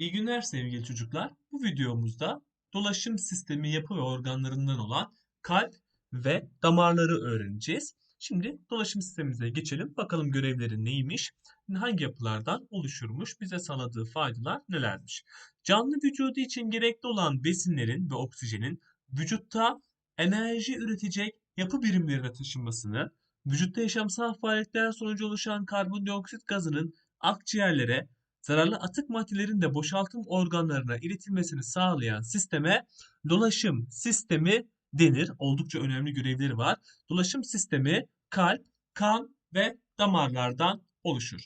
İyi günler sevgili çocuklar. Bu videomuzda dolaşım sistemi yapı ve organlarından olan kalp ve damarları öğreneceğiz. Şimdi dolaşım sistemimize geçelim. Bakalım görevleri neymiş? Hangi yapılardan oluşurmuş? Bize sağladığı faydalar nelermiş? Canlı vücudu için gerekli olan besinlerin ve oksijenin vücutta enerji üretecek yapı birimlerine taşınmasını, vücutta yaşamsal faaliyetler sonucu oluşan karbondioksit gazının akciğerlere, zararlı atık maddelerin de boşaltım organlarına iletilmesini sağlayan sisteme dolaşım sistemi denir. Oldukça önemli görevleri var. Dolaşım sistemi kalp, kan ve damarlardan oluşur.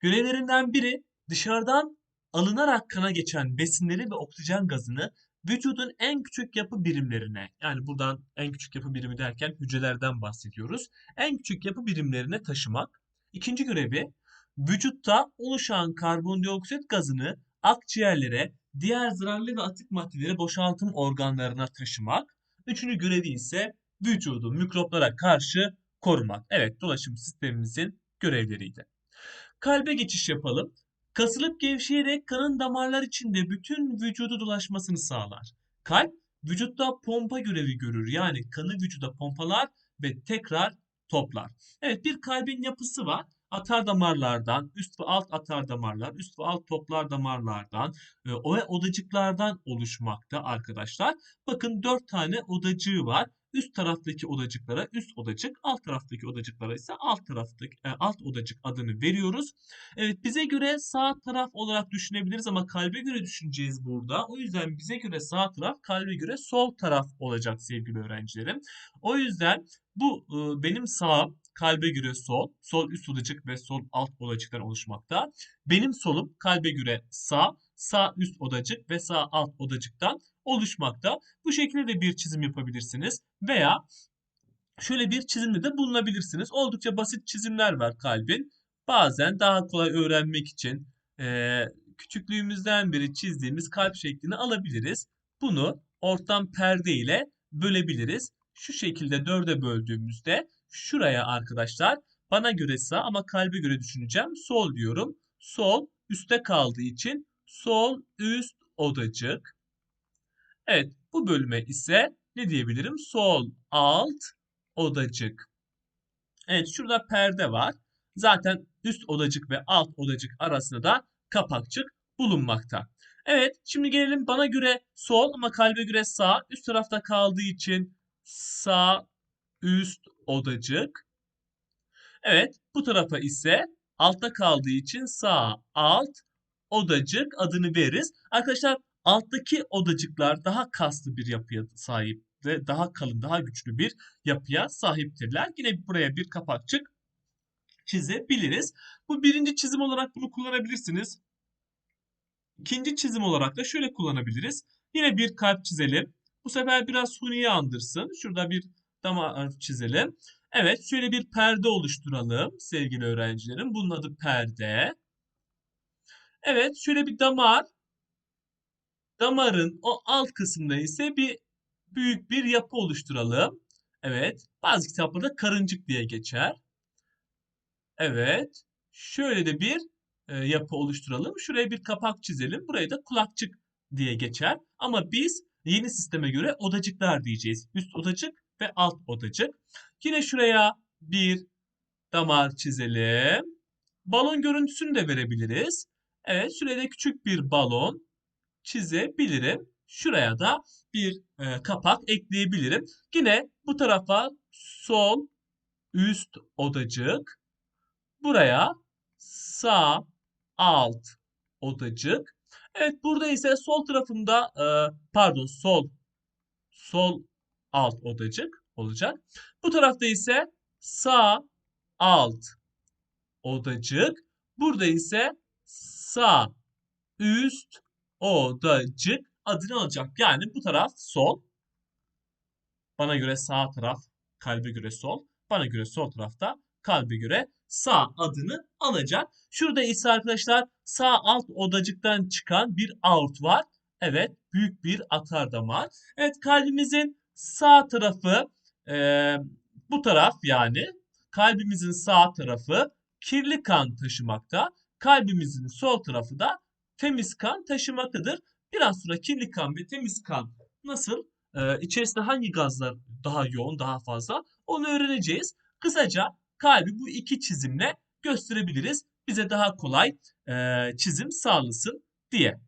Görevlerinden biri dışarıdan alınarak kana geçen besinleri ve oksijen gazını vücudun en küçük yapı birimlerine yani buradan en küçük yapı birimi derken hücrelerden bahsediyoruz. En küçük yapı birimlerine taşımak. İkinci görevi vücutta oluşan karbondioksit gazını akciğerlere, diğer zararlı ve atık maddeleri boşaltım organlarına taşımak. Üçüncü görevi ise vücudu mikroplara karşı korumak. Evet dolaşım sistemimizin görevleriydi. Kalbe geçiş yapalım. Kasılıp gevşeyerek kanın damarlar içinde bütün vücudu dolaşmasını sağlar. Kalp vücutta pompa görevi görür. Yani kanı vücuda pompalar ve tekrar toplar. Evet bir kalbin yapısı var atar damarlardan, üst ve alt atar damarlar, üst ve alt toplar damarlardan e, ve odacıklardan oluşmakta arkadaşlar. Bakın 4 tane odacığı var. Üst taraftaki odacıklara üst odacık, alt taraftaki odacıklara ise alt taraftaki e, alt odacık adını veriyoruz. Evet bize göre sağ taraf olarak düşünebiliriz ama kalbe göre düşüneceğiz burada. O yüzden bize göre sağ taraf, kalbe göre sol taraf olacak sevgili öğrencilerim. O yüzden bu e, benim sağım, kalbe göre sol, sol üst odacık ve sol alt odacıktan oluşmakta. Benim solum kalbe göre sağ, sağ üst odacık ve sağ alt odacıktan oluşmakta. Bu şekilde de bir çizim yapabilirsiniz veya şöyle bir çizimde de bulunabilirsiniz. Oldukça basit çizimler var kalbin. Bazen daha kolay öğrenmek için e, küçüklüğümüzden beri çizdiğimiz kalp şeklini alabiliriz. Bunu ortam perde ile bölebiliriz. Şu şekilde dörde böldüğümüzde şuraya arkadaşlar bana göre sağ ama kalbe göre düşüneceğim. Sol diyorum. Sol üstte kaldığı için sol üst odacık. Evet bu bölüme ise ne diyebilirim? Sol alt odacık. Evet şurada perde var. Zaten üst odacık ve alt odacık arasında da kapakçık bulunmakta. Evet şimdi gelelim bana göre sol ama kalbe göre sağ. Üst tarafta kaldığı için sağ üst odacık. Evet bu tarafa ise altta kaldığı için sağ alt odacık adını veririz. Arkadaşlar alttaki odacıklar daha kaslı bir yapıya sahip ve daha kalın, daha güçlü bir yapıya sahiptirler. Yine buraya bir kapakçık çizebiliriz. Bu birinci çizim olarak bunu kullanabilirsiniz. İkinci çizim olarak da şöyle kullanabiliriz. Yine bir kalp çizelim. Bu sefer biraz suniye andırsın. Şurada bir damar çizelim. Evet şöyle bir perde oluşturalım sevgili öğrencilerim. Bunun adı perde. Evet şöyle bir damar. Damarın o alt kısmında ise bir büyük bir yapı oluşturalım. Evet bazı kitaplarda karıncık diye geçer. Evet şöyle de bir e, yapı oluşturalım. Şuraya bir kapak çizelim. Burayı da kulakçık diye geçer. Ama biz yeni sisteme göre odacıklar diyeceğiz. Üst odacık ve alt odacık. Yine şuraya bir damar çizelim. Balon görüntüsünü de verebiliriz. Evet şuraya küçük bir balon çizebilirim. Şuraya da bir e, kapak ekleyebilirim. Yine bu tarafa sol üst odacık. Buraya sağ alt odacık. Evet burada ise sol tarafında e, pardon sol sol alt odacık olacak. Bu tarafta ise sağ alt odacık. Burada ise sağ üst odacık adını alacak. Yani bu taraf sol. Bana göre sağ taraf, kalbe göre sol. Bana göre sol tarafta, kalbe göre sağ adını alacak. Şurada ise arkadaşlar sağ alt odacıktan çıkan bir aort var. Evet büyük bir atar damar. Evet kalbimizin sağ tarafı e, bu taraf yani kalbimizin sağ tarafı kirli kan taşımakta. Kalbimizin sol tarafı da temiz kan taşımaktadır. Biraz sonra kirli kan ve temiz kan nasıl, e, içerisinde hangi gazlar daha yoğun, daha fazla onu öğreneceğiz. Kısaca kalbi bu iki çizimle gösterebiliriz. Bize daha kolay e, çizim sağlasın diye.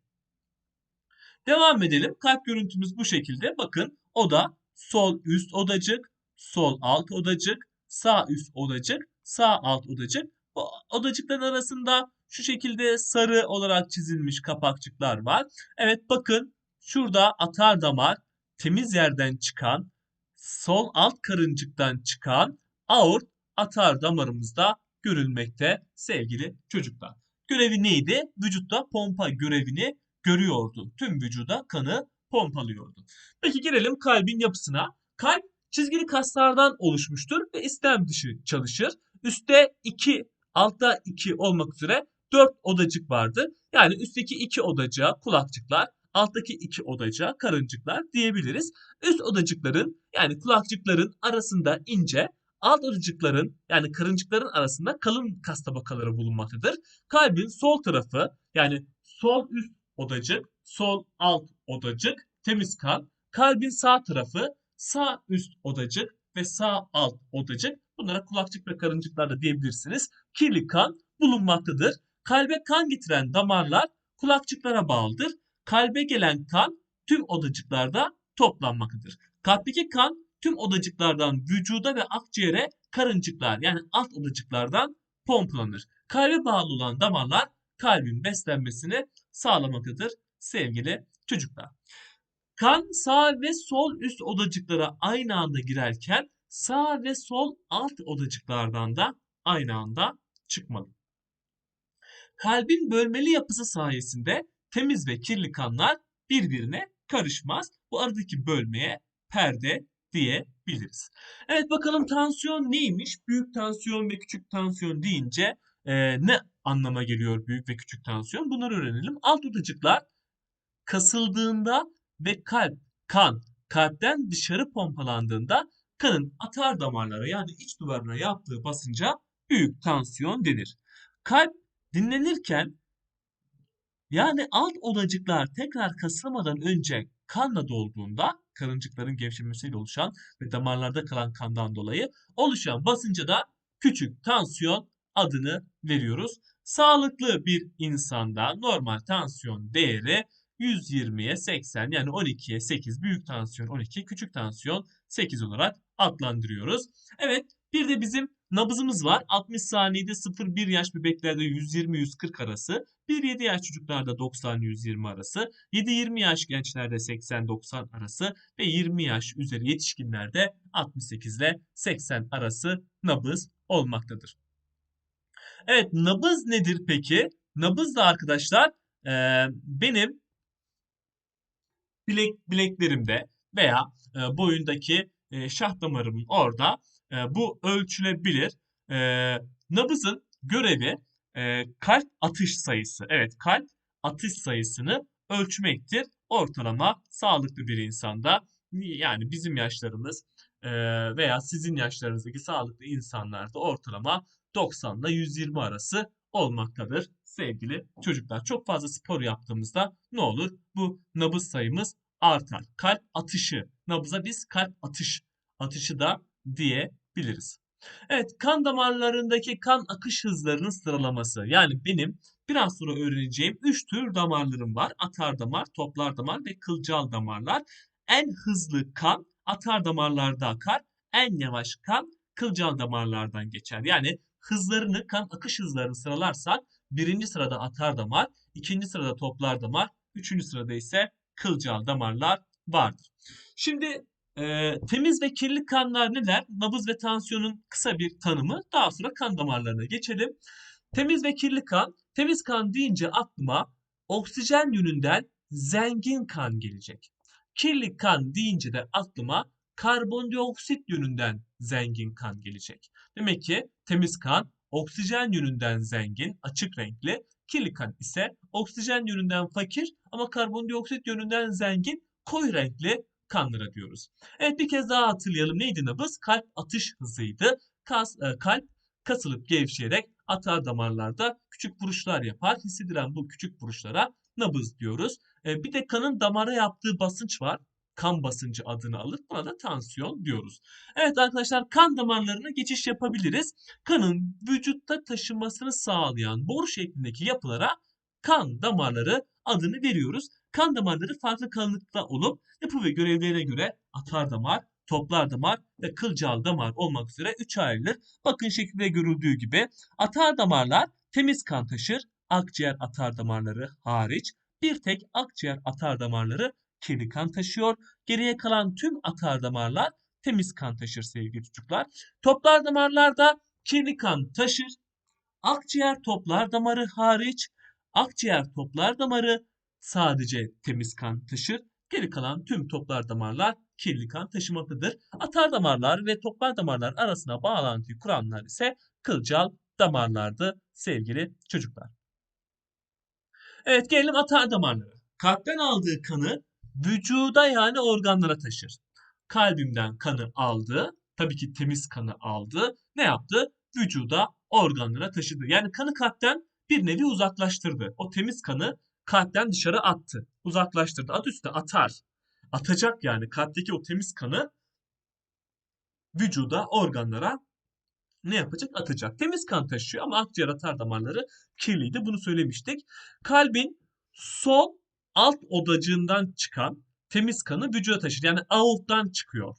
Devam edelim. Kalp görüntümüz bu şekilde. Bakın oda sol üst odacık, sol alt odacık, sağ üst odacık, sağ alt odacık. Bu odacıkların arasında şu şekilde sarı olarak çizilmiş kapakçıklar var. Evet bakın şurada atar damar temiz yerden çıkan sol alt karıncıktan çıkan aort atar damarımızda görülmekte sevgili çocuklar. Görevi neydi? Vücutta pompa görevini görüyordu. Tüm vücuda kanı pompalıyordu. Peki gelelim kalbin yapısına. Kalp çizgili kaslardan oluşmuştur ve istem dışı çalışır. Üstte 2, altta 2 olmak üzere 4 odacık vardır. Yani üstteki 2 odacığa kulakçıklar, alttaki 2 odacığa karıncıklar diyebiliriz. Üst odacıkların yani kulakçıkların arasında ince, alt odacıkların yani karıncıkların arasında kalın kas tabakaları bulunmaktadır. Kalbin sol tarafı yani sol üst odacık, sol alt odacık, temiz kan. Kalbin sağ tarafı sağ üst odacık ve sağ alt odacık. Bunlara kulakçık ve karıncıklar da diyebilirsiniz. Kirli kan bulunmaktadır. Kalbe kan getiren damarlar kulakçıklara bağlıdır. Kalbe gelen kan tüm odacıklarda toplanmaktadır. Kalpteki kan tüm odacıklardan vücuda ve akciğere karıncıklar yani alt odacıklardan pompalanır. Kalbe bağlı olan damarlar kalbin beslenmesini sağlamaktadır sevgili çocuklar. Kan sağ ve sol üst odacıklara aynı anda girerken sağ ve sol alt odacıklardan da aynı anda çıkmalı. Kalbin bölmeli yapısı sayesinde temiz ve kirli kanlar birbirine karışmaz. Bu aradaki bölmeye perde diyebiliriz. Evet bakalım tansiyon neymiş? Büyük tansiyon ve küçük tansiyon deyince e, ne anlama geliyor büyük ve küçük tansiyon? Bunları öğrenelim. Alt odacıklar kasıldığında ve kalp, kan kalpten dışarı pompalandığında kanın atar damarlara yani iç duvarına yaptığı basınca büyük tansiyon denir. Kalp dinlenirken yani alt odacıklar tekrar kasılmadan önce kanla dolduğunda karıncıkların gevşemesiyle oluşan ve damarlarda kalan kandan dolayı oluşan basınca da küçük tansiyon adını veriyoruz. Sağlıklı bir insanda normal tansiyon değeri 120'ye 80 yani 12'ye 8 büyük tansiyon 12 küçük tansiyon 8 olarak adlandırıyoruz. Evet bir de bizim nabızımız var. 60 saniyede 0-1 yaş bebeklerde 120-140 arası. 1-7 yaş çocuklarda 90-120 arası. 7-20 yaş gençlerde 80-90 arası. Ve 20 yaş üzeri yetişkinlerde 68 ile 80 arası nabız olmaktadır. Evet nabız nedir peki? Nabız da arkadaşlar e, benim bilek bileklerimde veya e, boyundaki e, şah damarımın orada e, bu ölçülebilir. E, nabızın görevi e, kalp atış sayısı. Evet kalp atış sayısını ölçmektir. Ortalama sağlıklı bir insanda yani bizim yaşlarımız e, veya sizin yaşlarınızdaki sağlıklı insanlarda ortalama 90 ile 120 arası olmaktadır sevgili çocuklar. Çok fazla spor yaptığımızda ne olur? Bu nabız sayımız artar. Kalp atışı. Nabıza biz kalp atış atışı da diyebiliriz. Evet kan damarlarındaki kan akış hızlarının sıralaması. Yani benim biraz sonra öğreneceğim 3 tür damarlarım var. Atar damar, toplar damar ve kılcal damarlar. En hızlı kan atar damarlarda akar. En yavaş kan kılcal damarlardan geçer. Yani hızlarını, kan akış hızlarını sıralarsak birinci sırada atar damar, ikinci sırada toplar damar, üçüncü sırada ise kılcal damarlar vardır. Şimdi e, temiz ve kirli kanlar neler? Nabız ve tansiyonun kısa bir tanımı. Daha sonra kan damarlarına geçelim. Temiz ve kirli kan. Temiz kan deyince aklıma oksijen yönünden zengin kan gelecek. Kirli kan deyince de aklıma karbondioksit yönünden zengin kan gelecek. Demek ki temiz kan oksijen yönünden zengin, açık renkli, kirli kan ise oksijen yönünden fakir ama karbondioksit yönünden zengin, koyu renkli kanlara diyoruz. Evet bir kez daha hatırlayalım. Neydi nabız? Kalp atış hızıydı. Kas, e, kalp kasılıp gevşeyerek Atar damarlarda küçük vuruşlar yapar. Hissedilen bu küçük vuruşlara nabız diyoruz. E, bir de kanın damara yaptığı basınç var. Kan basıncı adını alır. Buna da tansiyon diyoruz. Evet arkadaşlar kan damarlarına geçiş yapabiliriz. Kanın vücutta taşınmasını sağlayan boru şeklindeki yapılara kan damarları adını veriyoruz. Kan damarları farklı kalınlıkta olup yapı ve görevlerine göre atar damar, toplar damar ve kılcal damar olmak üzere üç ayrılır. Bakın şekilde görüldüğü gibi atar damarlar temiz kan taşır, akciğer atar damarları hariç. Bir tek akciğer atar damarları kirli kan taşıyor. Geriye kalan tüm atar damarlar temiz kan taşır sevgili çocuklar. Toplar damarlar da kirli kan taşır. Akciğer toplar damarı hariç akciğer toplar damarı sadece temiz kan taşır. Geri kalan tüm toplar damarlar kirli kan taşımaktadır. Atar damarlar ve toplar damarlar arasına bağlantıyı kuranlar ise kılcal damarlardı sevgili çocuklar. Evet gelelim atar damarlara. Kalpten aldığı kanı vücuda yani organlara taşır. Kalbimden kanı aldı. Tabii ki temiz kanı aldı. Ne yaptı? Vücuda organlara taşıdı. Yani kanı kalpten bir nevi uzaklaştırdı. O temiz kanı kalpten dışarı attı. Uzaklaştırdı. Adı üstünde atar. Atacak yani kalpteki o temiz kanı vücuda, organlara ne yapacak? Atacak. Temiz kan taşıyor ama akciğer atar damarları kirliydi. Bunu söylemiştik. Kalbin sol alt odacığından çıkan temiz kanı vücuda taşır. Yani aorttan çıkıyor.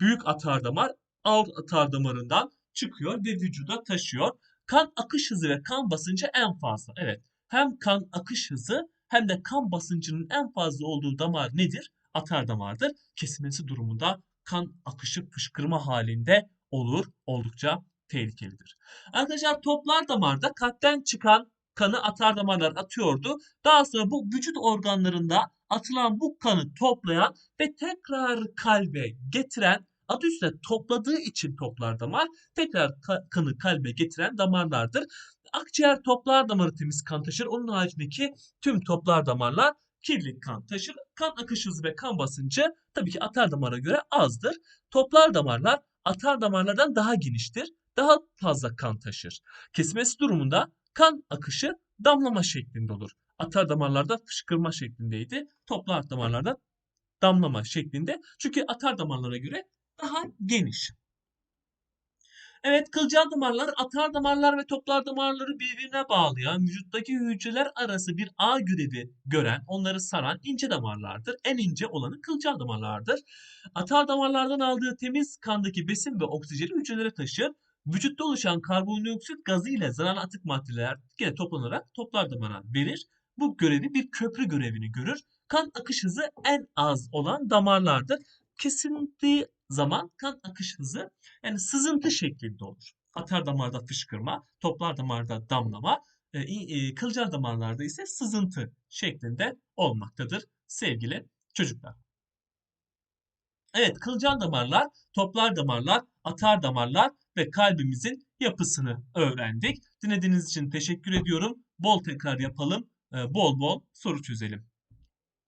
Büyük atar damar aort atar damarından çıkıyor ve vücuda taşıyor. Kan akış hızı ve kan basıncı en fazla. Evet. Hem kan akış hızı hem de kan basıncının en fazla olduğu damar nedir? Atar damardır. Kesilmesi durumunda kan akışı fışkırma halinde olur. Oldukça tehlikelidir. Arkadaşlar toplar damarda kalpten çıkan kanı atar damarlar atıyordu. Daha sonra bu vücut organlarında atılan bu kanı toplayan ve tekrar kalbe getiren adı üstünde topladığı için toplar damar tekrar ka- kanı kalbe getiren damarlardır. Akciğer toplar damarı temiz kan taşır. Onun haricindeki tüm toplar damarlar kirli kan taşır. Kan akış hızı ve kan basıncı tabii ki atar damara göre azdır. Toplar damarlar atar damarlardan daha geniştir. Daha fazla kan taşır. Kesilmesi durumunda kan akışı damlama şeklinde olur. Atar damarlarda fışkırma şeklindeydi. Toplar damarlarda damlama şeklinde. Çünkü atar damarlara göre daha geniş. Evet kılcal damarlar atar damarlar ve toplar damarları birbirine bağlayan vücuttaki hücreler arası bir ağ görevi gören onları saran ince damarlardır. En ince olanı kılcal damarlardır. Atar damarlardan aldığı temiz kandaki besin ve oksijeni hücrelere taşır. Vücutta oluşan karbondioksit gazı ile zararlı atık maddeler yine toplanarak toplar damara verir. Bu görevi bir köprü görevini görür. Kan akış hızı en az olan damarlardır. Kesintiği zaman kan akış hızı yani sızıntı şeklinde olur. Atar damarda fışkırma, toplar damarda damlama, e, e, kılcal damarlarda ise sızıntı şeklinde olmaktadır sevgili çocuklar. Evet kılcal damarlar, toplar damarlar, atar damarlar ve kalbimizin yapısını öğrendik. Dinlediğiniz için teşekkür ediyorum. Bol tekrar yapalım, e, bol bol soru çözelim.